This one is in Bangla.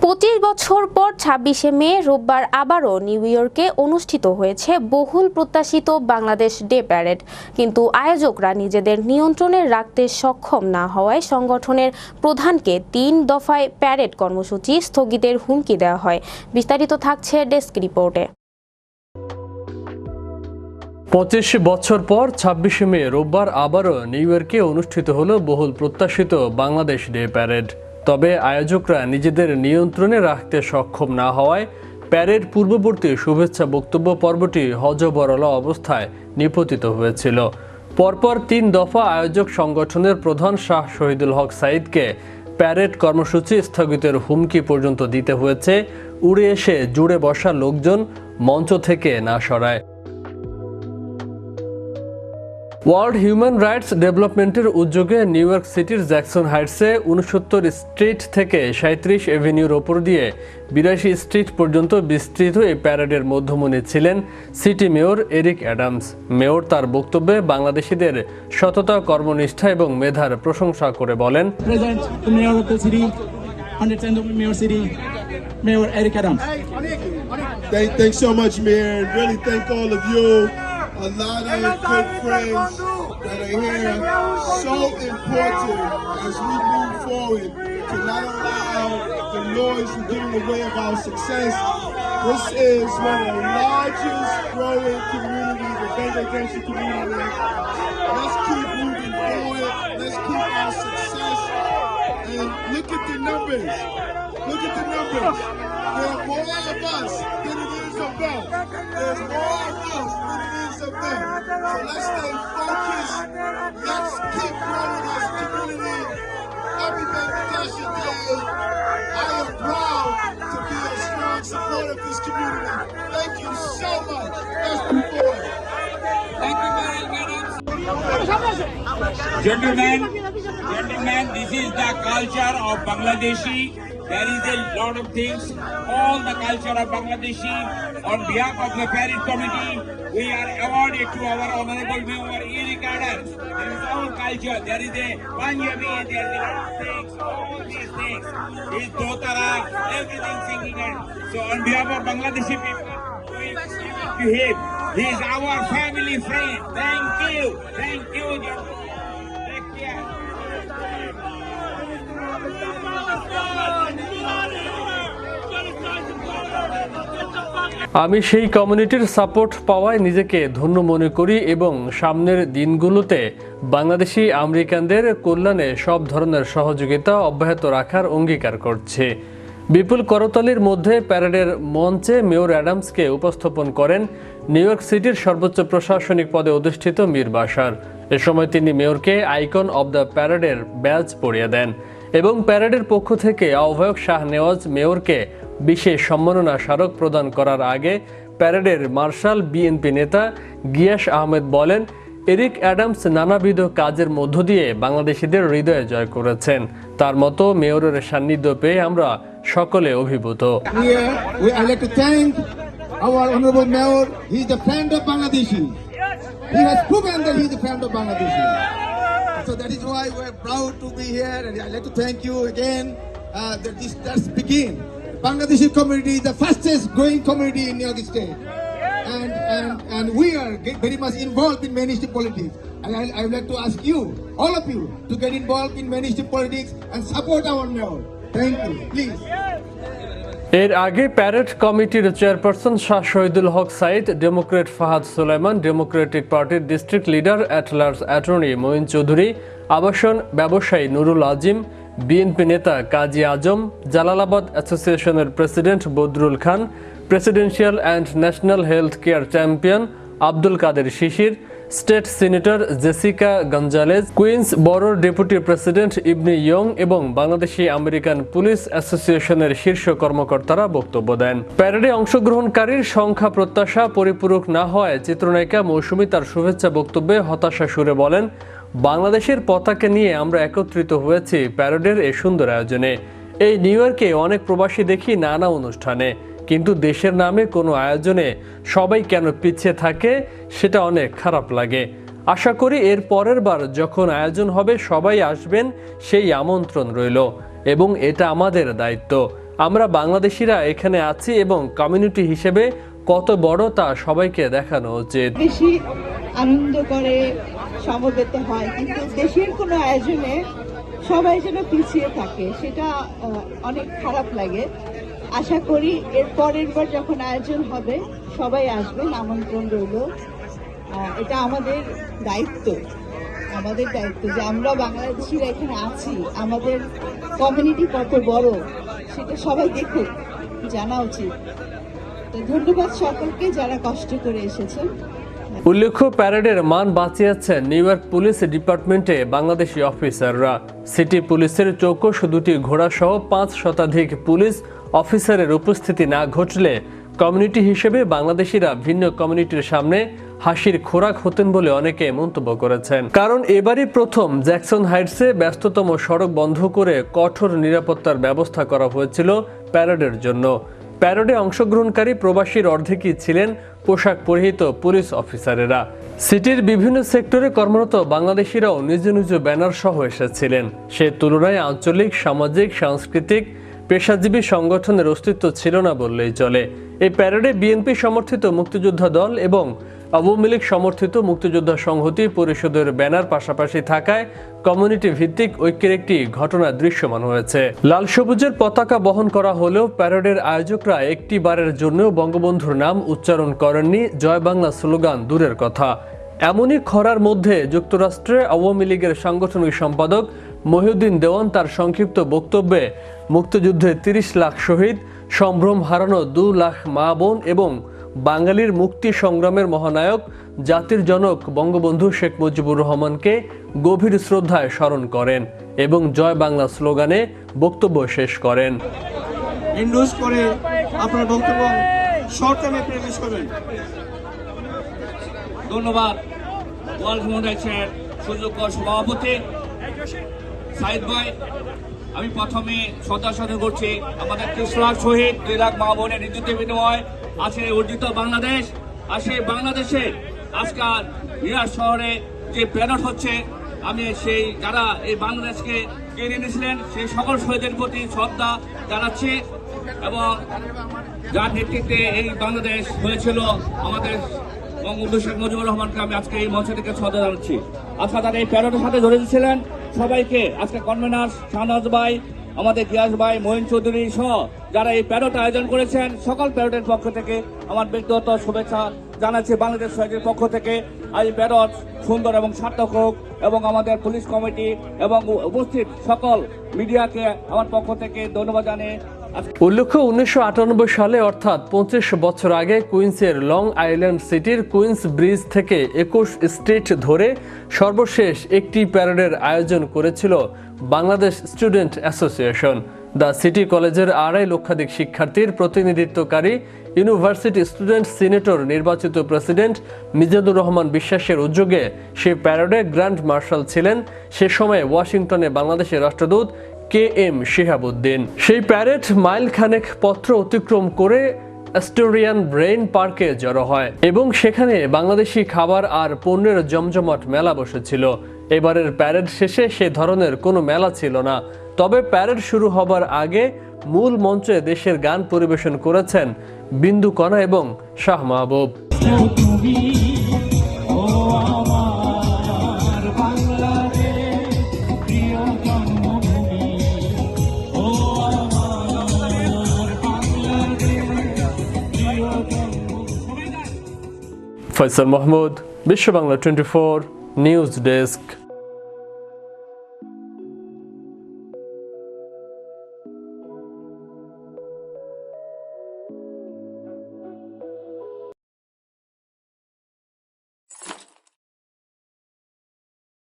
পঁচিশ বছর পর ছাব্বিশে মে, রোববার আবারও নিউ ইয়র্কে অনুষ্ঠিত হয়েছে বহুল প্রত্যাশিত বাংলাদেশ ডে প্যারেড। কিন্তু আয়োজকরা নিজেদের নিয়ন্ত্রণে রাখতে সক্ষম না হওয়ায় সংগঠনের প্রধানকে তিন দফায় প্যারেড কর্মসূচি স্থগিতের হুমকি দেওয়া হয়। বিস্তারিত থাকছে ডেস্ক রিপোর্টে। পঁচিশ বছর পর ছাব্বিশে মে, রোববার আবারও নিউ ইয়র্কে অনুষ্ঠিত হলো বহুল প্রত্যাশিত বাংলাদেশ ডে প্যারেড। তবে আয়োজকরা নিজেদের নিয়ন্ত্রণে রাখতে সক্ষম না হওয়ায় প্যারেড পূর্ববর্তী শুভেচ্ছা বক্তব্য পর্বটি হজবরল অবস্থায় নিপতিত হয়েছিল। পরপর তিন দফা আয়োজক সংগঠনের প্রধান শাহ শহীদুল হক সাইদকে প্যারেড কর্মসূচি স্থগিতের হুমকি পর্যন্ত দিতে হয়েছে। উড়ে এসে জুড়ে বসা লোকজন মঞ্চ থেকে না সরায়। ওয়ার্ল্ড হিউম্যান রাইটস ডেভেলপমেন্টের উদ্যোগে নিউ ইয়র্ক সিটির জ্যাকসন হাইটসে উনসত্তর স্ট্রিট থেকে সাঁত্রিশ এভিনিউর ওপর দিয়ে বিরাশি স্ট্রিট পর্যন্ত বিস্তৃত এই প্যারেডের মধ্যমণি ছিলেন city mayor Eric Adams mayor তার বক্তব্যে বাংলাদেশিদের সততা কর্মনিষ্ঠা এবং মেধার প্রশংসা করে বলেন mayor of the city, 110 of Mayor City, Mayor Eric Adams. Thank, thanks so much, Mayor, really thank all of you. A lot of good friends that are here. So important as we move forward to not allow the noise to get in the way of our success. This is one of the largest growing communities, the Bangladeshi community. Let's keep moving forward. Let's keep our success. And look at the numbers. Look at the numbers. There are more of us than There's more of us than of them. So let's stay focused. Let's keep growing community. I am proud to be a strong of this community. Thank you so much. Thank you, Madam. Gentlemen, gentlemen, this is the culture of Bangladeshi. There is a lot of things, all the culture of Bangladeshi. On behalf of the Parade Committee, we are awarded to our Honorable Member Eric Adams. There is our culture, there is a Punjabi, there is a all these things. His Dotara, everything singing. And so on behalf of Bangladeshi people, we give it to him. He is our family friend. Thank you. Thank you. আমি সেই কমিউনিটির সাপোর্ট পাওয়ায় নিজেকে ধন্য মনে করি এবং সামনের দিনগুলোতে বাংলাদেশি আমেরিকানদের কল্যাণে সব ধরনের সহযোগিতা অব্যাহত রাখার অঙ্গীকার করছে। বিপুল করতালির মধ্যে প্যারেডের মঞ্চে মেয়র অ্যাডামসকে উপস্থাপন করেন নিউ ইয়র্ক সিটির সর্বোচ্চ প্রশাসনিক পদে অধিষ্ঠিত মীর বাসার এ সময় তিনি মেয়রকে আইকন অব দ্য প্যারেডের ব্যাজ পরিয়ে দেন এবং প্যারেডের পক্ষ থেকে আহ্বায়ক শাহ নেওয়াজ মেয়রকে বিশেষ সম্মাননা স্মারক প্রদান করার আগে প্যারেডের মার্শাল বিএনপি নেতা গিয়াস আহমেদ বলেন, এরিক অ্যাডামস নানাবিধ কাজের মধ্য দিয়ে বাংলাদেশিদের হৃদয়ে জয় করেছেন। তার মতো মেয়রের সান্নিধ্য পেয়ে আমরা সকলে অভিভূত। So. Bangladeshi community is the fastest growing community in New York State, and and and we are very much involved in mainstream politics. And I, I would like to ask you, all of you, to get involved in mainstream politics and support our mayor. Thank you, please. এর আগে প্যারেড কমিটির chairperson Shah Shahidul Haque Sayeed Democrat Fahad Sulaiman Democratic পার্টির district leader at large attorney Moin Chowdhury আবাসন ব্যবসায়ী নুরুল আজিম বিএনপি নেতা কাজী আজম, জালালাবাদ অ্যাসোসিয়েশনের president Badrul Khan, presidential and national health care champion Abdul Kader Shishir, state senator Jessica Gonzalez, Queens বড়োর deputy president Ebony Young এবং বাংলাদেশি আমেরিকান পুলিশ অ্যাসোসিয়েশনের শীর্ষ কর্মকর্তারা বক্তব্য দেন। প্যারেডে অংশগ্রহণকারীর সংখ্যা প্রত্যাশা পরিপূরক না হওয়ায় চিত্রনায়িকা মৌসুমী তার শুভেচ্ছা বক্তব্যে হতাশা সুরে বলেন বাংলাদেশের পতাকা নিয়ে আমরা একত্রিত হয়েছি প্যারেডের এই সুন্দর আয়োজনে। এই নিউ ইয়র্কে অনেক প্রবাসী দেখি নানা অনুষ্ঠানে, কিন্তু দেশের নামে কোনো আয়োজনে সবাই কেন পিছিয়ে থাকে সেটা অনেক খারাপ লাগে। আশা করি এর পরের বার যখন আয়োজন হবে, সবাই আসবেন, সেই আমন্ত্রণ রইল। এবং এটা আমাদের দায়িত্ব। আমরা বাংলাদেশিরা এখানে আছি এবং কমিউনিটি হিসেবে কত বড় তা সবাইকে দেখানো উচিত। বেশি আনন্দ করে সমবেত হয়, কিন্তু দেশের কোনো আয়োজনে সবাই যেন পিছিয়ে থাকে, সেটা অনেক খারাপ লাগে। আশা করি এর পরের বার যখন আয়োজন হবে, সবাই আসবেন, আমন্ত্রণ রইল। এটা আমাদের দায়িত্ব আমাদের দায়িত্ব যে আমরা বাংলাদেশিরা এখানে আছি, আমাদের কমিউনিটি কত বড়, সেটা সবাই দেখুক, জানা উচিত। তো ধন্যবাদ সকলকে যারা কষ্ট করে এসেছেন। উল্লেখ্য, প্যারেডের মান বাঁচিয়েছেন নিউ ইয়র্ক পুলিশ ডিপার্টমেন্টে বাংলাদেশি অফিসাররা। সিটি পুলিশের চৌকস দুটি ঘোড়া সহ পাঁচ শতাধিক পুলিশ অফিসারের উপস্থিতি না ঘটলে কমিউনিটি হিসেবে বাংলাদেশিরা ভিন্ন কমিউনিটির সামনে হাসির খোরাক হতেন বলে অনেকে মন্তব্য করেছেন। কারণ এবারই প্রথম জ্যাকসন হাইটসে ব্যস্ততম সড়ক বন্ধ করে কঠোর নিরাপত্তার ব্যবস্থা করা হয়েছিল প্যারেডের জন্য। প্যারেডে অংশগ্রহণকারী প্রবাসীর অর্ধেকই ছিলেন পোশাক পরিহিত পুলিশ অফিসারেরা। সিটির বিভিন্ন সেক্টরে কর্মরত বাংলাদেশিরাও নিজ নিজ ব্যানার সহ এসেছিলেন। সে তুলনায় আঞ্চলিক, সামাজিক, সাংস্কৃতিক, পেশাজীবী সংগঠনের অস্তিত্ব ছিল না বললেই চলে। এই প্যারেডে বিএনপি সমর্থিত মুক্তিযোদ্ধা দল এবং আওয়ামী লীগ সমর্থিত মুক্তিযোদ্ধা সংহতি পরিষদের ব্যানার পাশাপাশি থাকায় কমিউনিটি ভিত্তিক ঐক্যের একটি ঘটনা দৃশ্যমান হয়েছে। লাল সবুজের পতাকা বহন করা হলেও প্যারেডের আয়োজকরা একটি বারের জন্যও বঙ্গবন্ধুর নাম উচ্চারণ করেননি, জয় বাংলা স্লোগান দূরের কথা। এমনই খরার মধ্যে যুক্তরাষ্ট্রে আওয়ামী লীগের সাংগঠনিক সম্পাদক মহিউদ্দিন দেওয়ান তার সংক্ষিপ্ত বক্তব্যে, মুক্তিযুদ্ধে তিরিশ লাখ শহীদ, সম্ভ্রম হারানো দু লাখ মা বোন এবং বাঙালির মুক্তি সংগ্রামের মহানায়ক জাতির জনক বঙ্গবন্ধু শেখ মুজিবুর রহমানকে গভীর শ্রদ্ধায় স্মরণ করেন এবং জয় বাংলা স্লোগানে বক্তব্য শেষ করেন। ইন্ডোজ করে আপনার বক্তব্য শর্ট টাইমে প্রেমিস করবেন। ধন্যবাদ ওয়ার্ল্ড হিউম্যান রাইটসের সুযোগ্য সভাপতি সাইদ ভাই। আমি প্রথমে শ্রদ্ধা সাধন করছি আমাদের লাখ শহীদ দুই লাখ মা বোনের নিযুক্তি বিনিময়। আছে অর্জিত বাংলাদেশ আর সেই বাংলাদেশে আজকাল মিরাজ শহরে যে প্যারট হচ্ছে, আমি সেই যারা এই বাংলাদেশকে কেড়ে নিয়েছিলেন, সেই সকল শহীদের প্রতি শ্রদ্ধা জানাচ্ছি এবং যার নেতৃত্বে এই বাংলাদেশ হয়েছিল আমাদের বঙ্গবন্ধু শেখ মুজিবুর রহমানকে আমি আজকে এই মঞ্চ থেকে শ্রদ্ধা জানাচ্ছি। আজকে তারা এই প্যারোটের সাথে জড়িত ছিলেন সবাইকে, আজকে কনভেনার শাহনাজ ভাই আমাদের গিয়াস ভাই মহিন চৌধুরী সহ যারা এই প্যারোট আয়োজন করেছেন, সকল প্যারোটের পক্ষ থেকে আমার ব্যক্তিগত শুভেচ্ছা জানাচ্ছি বাংলাদেশ সরকারের পক্ষ থেকে। আজ এই প্যারোট সুন্দর এবং সার্থক হোক এবং আমাদের পুলিশ কমিটি এবং উপস্থিত সকল মিডিয়াকে আমার পক্ষ থেকে ধন্যবাদ জানিয়ে উল্লেখ্য, উনিশশো আটানব্বই সালে, অর্থাৎ পঁচিশ বছর আগে, কুইন্সের লং আইল্যান্ড সিটির কুইন্স ব্রিজ থেকে একুশ স্ট্রিট ধরে সর্বশেষ একটি প্যারেডের আয়োজন করেছিল Bangladesh student association. The city কলেজের আড়াই লক্ষাধিক শিক্ষার্থীর প্রতিনিধিত্বকারী ইউনিভার্সিটি স্টুডেন্ট সিনেটর নির্বাচিত প্রেসিডেন্ট মিজানুর রহমান বিশ্বাসের উদ্যোগে সে প্যারেডে গ্র্যান্ড মার্শাল ছিলেন। সে সময় ওয়াশিংটনে বাংলাদেশের রাষ্ট্রদূত কে এম শেহাবুদ্দিন। সেই প্যারেড মাইল খানেক পত্র অতিক্রম করে অ্যাস্টোরিয়ান ব্রেইন পার্কে জড়ো হয় এবং সেখানে বাংলাদেশি খাবার আর পণ্যের জমজমাট মেলা বসেছিল। এবারের প্যারেড শেষে সে ধরনের কোনো মেলা ছিল না। তবে প্যারেড শুরু হবার আগে মূল মঞ্চে দেশের গান পরিবেশন করেছেন বিন্দু কণা এবং Shah Mahbub. Faisal Mahmud Bishwa Bangla twenty four news desk